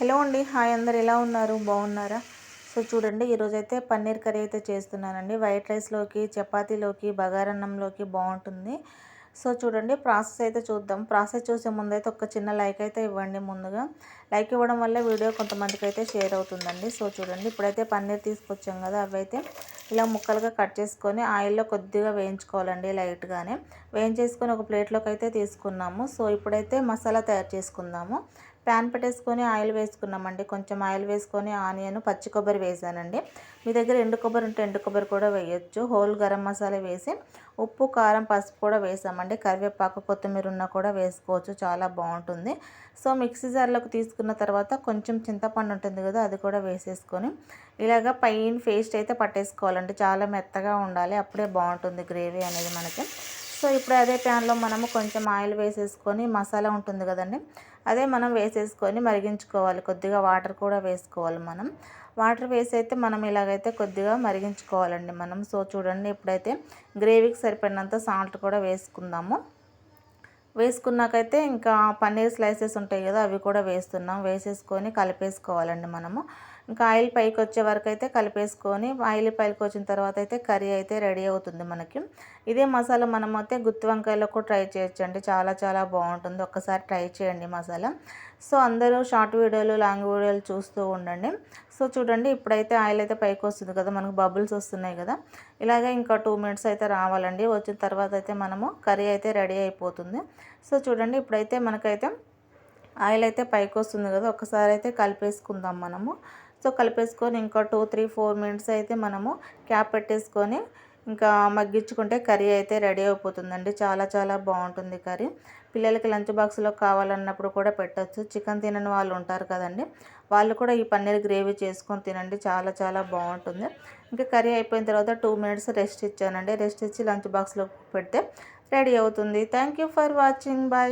Hello అండి. Hi అందరు. ఎలా ఉన్నారు? బాగున్నారా? సో చూడండి ఈరోజైతే పన్నీర్ కర్రీ అయితే చేస్తున్నానండి. వైట్ రైస్లోకి చపాతీలోకి బగారన్నంలోకి బాగుంటుంది. సో చూడండి ప్రాసెస్ అయితే చూద్దాం. ప్రాసెస్ చూసే ముందైతే ఒక చిన్న లైక్ అయితే ఇవ్వండి ముందుగా. లైక్ ఇవ్వడం వల్ల వీడియో కొంతమందికి అయితే షేర్ అవుతుందండి. సో చూడండి ఇప్పుడైతే పన్నీర్ తీసుకొచ్చాం కదా అవి అయితే ఇలా ముక్కలుగా కట్ చేసుకొని ఆయిల్లో కొద్దిగా వేయించుకోవాలండి లైట్గానే. వేయించేసుకొని ఒక ప్లేట్లోకి అయితే తీసుకున్నాము. సో ఇప్పుడైతే మసాలా తయారు చేసుకుందాము. ప్యాన్ పెట్టేసుకొని ఆయిల్ వేసుకున్నామండి. కొంచెం ఆయిల్ వేసుకొని ఆనియన్ పచ్చి కొబ్బరి వేసానండి. మీ దగ్గర ఎండు కొబ్బరి ఉంటే ఎండు కొబ్బరి కూడా వేయొచ్చు. హోల్ గరం మసాలా వేసి ఉప్పు కారం పసుపు కూడా వేసామండి. కరివేపాకు కొత్తిమీర ఉన్న కూడా వేసుకోవచ్చు. చాలా బాగుంటుంది. సో మిక్సీ జార్లోకి తీసుకున్న తర్వాత కొంచెం చింతపండు ఉంటుంది కదా అది కూడా వేసేసుకొని ఇలాగ పైన పేస్ట్ అయితే పట్టేసుకోవాలండి. చాలా మెత్తగా ఉండాలి. అప్పుడే బాగుంటుంది గ్రేవీ అనేది మనకి. సో ఇప్పుడు అదే ప్యాన్లో మనము కొంచెం ఆయిల్ వేసేసుకొని మసాలా ఉంటుంది కదండి అదే మనం వేసేసుకొని మరిగించుకోవాలి. కొద్దిగా వాటర్ కూడా వేసుకోవాలి మనం. వాటర్ వేసి అయితే మనం ఇలాగైతే కొద్దిగా మరిగించుకోవాలండి మనం. సో చూడండి ఇప్పుడైతే గ్రేవీకి సరిపడినంత సాల్ట్ కూడా వేసుకుందాము. వేసుకున్నాకైతే ఇంకా పన్నీర్ స్లైసెస్ ఉంటాయి కదా అవి కూడా వేస్తున్నాం. వేసేసుకొని కలిపేసుకోవాలండి మనము. ఇంకా ఆయిల్ పైకి వచ్చే వరకు అయితే కలిపేసుకొని ఆయిల్ పైకి వచ్చిన తర్వాత అయితే కర్రీ అయితే రెడీ అవుతుంది మనకి. ఇదే మసాలా మనం అయితే గుత్తి వంకాయలో కూడా ట్రై చేయొచ్చండి. చాలా చాలా బాగుంటుంది. ఒక్కసారి ట్రై చేయండి మసాలా. సో అందరూ షార్ట్ వీడియోలు లాంగ్ వీడియోలు చూస్తూ ఉండండి. సో చూడండి ఇప్పుడైతే ఆయిల్ అయితే పైకి వస్తుంది కదా మనకు బబుల్స్ వస్తున్నాయి కదా. ఇలాగే ఇంకా టూ మినిట్స్ అయితే రావాలండి. వచ్చిన తర్వాత అయితే మనము కర్రీ అయితే రెడీ అయిపోతుంది. సో చూడండి ఇప్పుడైతే మనకైతే ఆయిల్ అయితే పైకి వస్తుంది కదా ఒకసారి అయితే కలిపేసుకుందాం మనము. సో కలిపేసుకొని ఇంకా టూ త్రీ ఫోర్ మినిట్స్ అయితే మనము క్యాప్ పెట్టేసుకొని ఇంకా మగ్గించుకుంటే కర్రీ అయితే రెడీ అయిపోతుందండి. చాలా చాలా బాగుంటుంది కర్రీ. పిల్లలకి లంచ్ బాక్స్లో కావాలన్నప్పుడు కూడా పెట్టచ్చు. చికెన్ తినని వాళ్ళు ఉంటారు కదండి వాళ్ళు కూడా ఈ పన్నీర్ గ్రేవీ చేసుకొని తినండి. చాలా చాలా బాగుంటుంది. ఇంకా కర్రీ అయిపోయిన తర్వాత టూ మినిట్స్ రెస్ట్ ఇచ్చానండి. రెస్ట్ ఇచ్చి లంచ్ బాక్స్లో పెడితే రెడీ అవుతుంది. Thank for watching bye